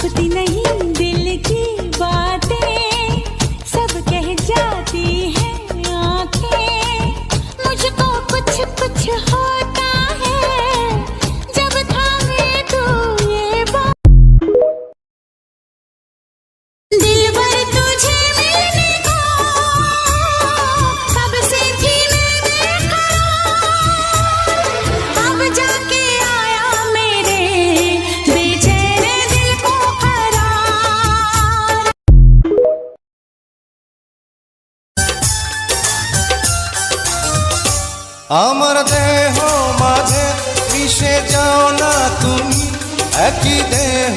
छुपती नहीं दिल की बातें। আমার দেহ মাঝে মিশে যাও না তুমি একই দেহ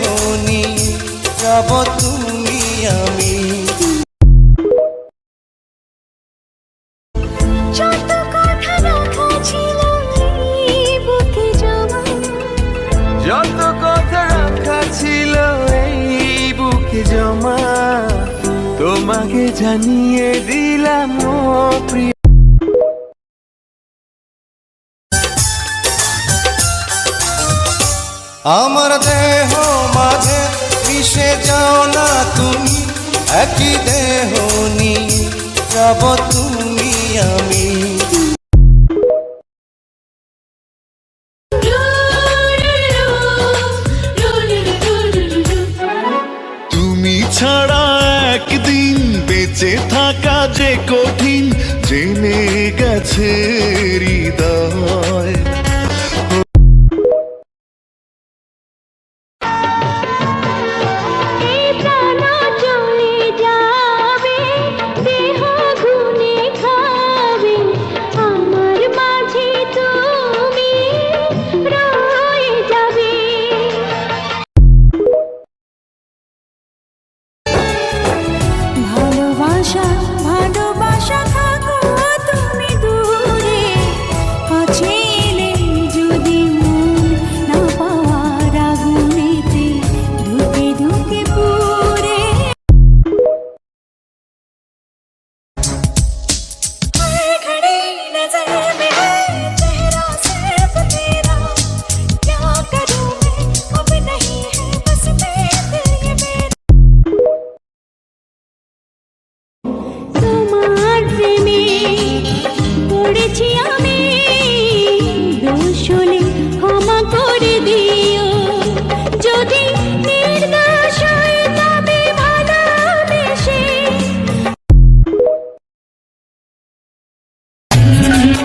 নিয়ে যাব তুমি আমি। যত কথা রাখা ছিল এই বুকে জমা। তোমাকে জানিয়ে দিলাম প্রিয় আমার দেহ মাঝে মিশে যাও না তুমি, একই দেহ যাব তুমি আমি। তুমি ছাড়া একদিন বেঁচে থাকা যে কঠিন, জেনে গেছে হৃদয়।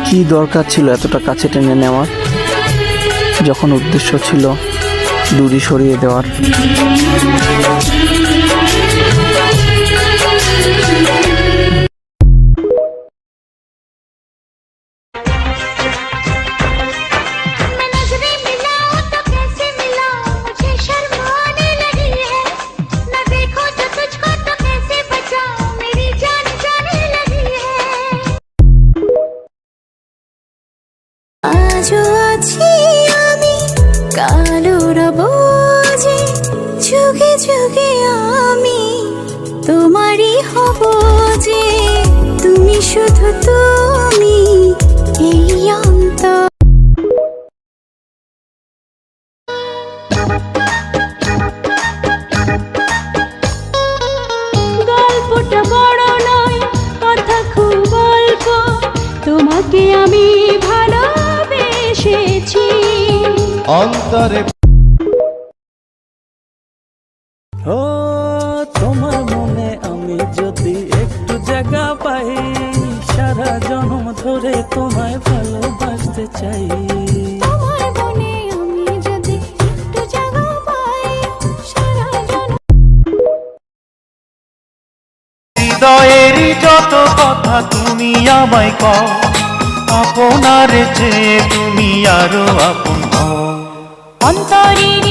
কি দরকার ছিল এতটা কাছে টেনে নেওয়ার? যখন উদ্দেশ্য ছিল দূরে সরিয়ে দেওয়ার। শুধু তুমি এই গল্পটা বড় নয় কথা খুব অল্প। তোমাকে আমি ভালোবেসেছি। অন্তরে ধরে তোমায় ভালোবাসতে চাই। তোমার আমি যদি একটু জায়গা পাই সারা জনম হৃদয়েরই যত কথা তুমি আমায় কও আপনার যে তুমি আরও আপন হও। অন্তরে